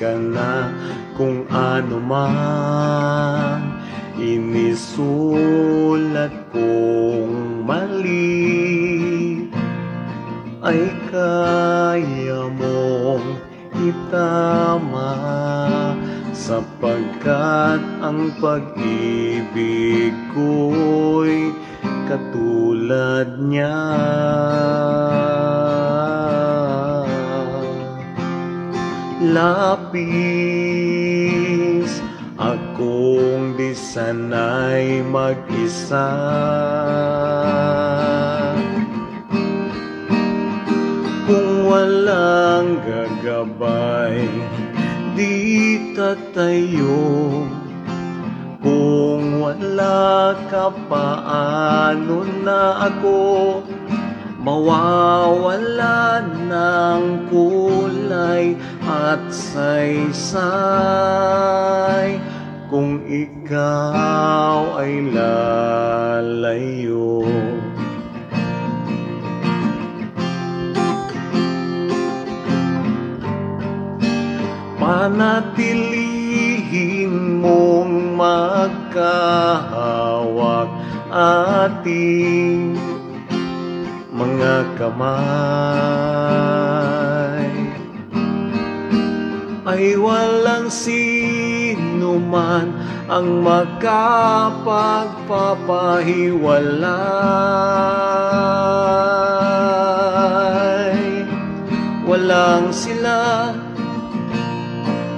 ka na kung ano man Inisulat kong mali. Ay kaya mong itama Sapagkat ang pag-ibig ko'y katulad niya Lapis. Akong di sanay mag-isa. Kung walang gagabay di tatayo. Kung wala ka paano na ako? Mawawala ng kulay at saysay. Kung ikaw ay lalayo. Panatilihin mong magkahawak ating mga kamay ay walang sino man ang makapagpapahiwalay walang sila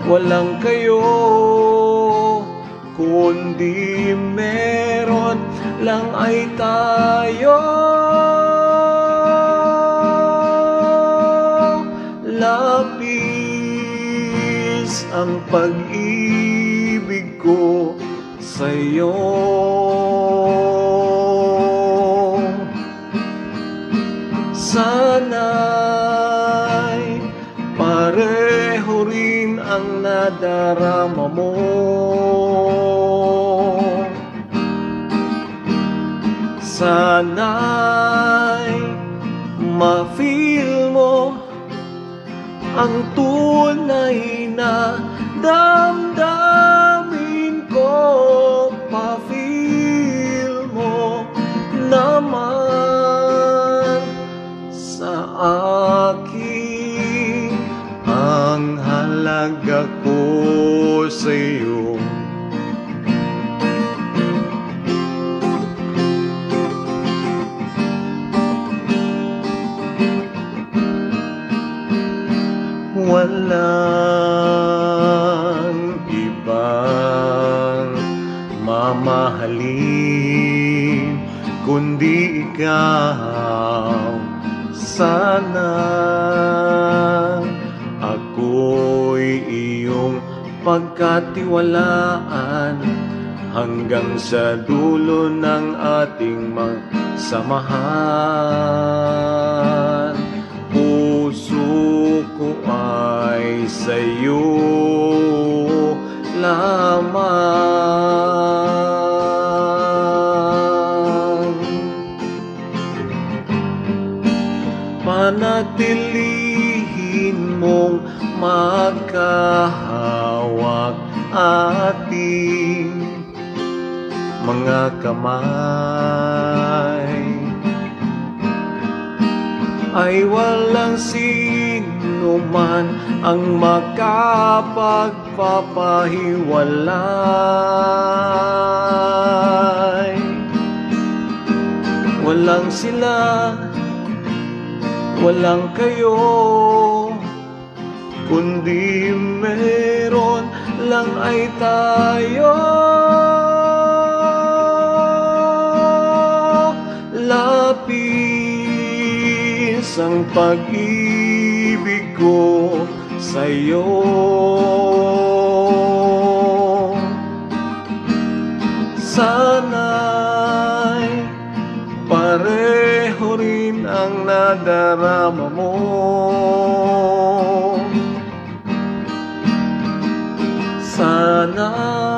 walang kayo kundi meron lang ay tayo lapis ang pag-ibig ko sa'yo. Sana'y pareho rin ang nadarama mo. Sana'y ma-feel mo ang tunay na damdamin ko Pa-feel mo naman sa akin. Ang halaga ko sa'yo Walang ibang mamahalin kundi ikaw. Sana ako'y iyong pagkatiwalaan hanggang sa dulo ng ating magsamahan sa'yo lamang. Panatilihin mong magkahawak ating mga kamay. Ay walang sino man ang makapagpapahiwalay Walang sila, walang kayo Kundi meron lang ay tayo. Lapis ang pag-ibig ko sa'yo. Sana'y pareho rin ang nadarama mo. Sana'y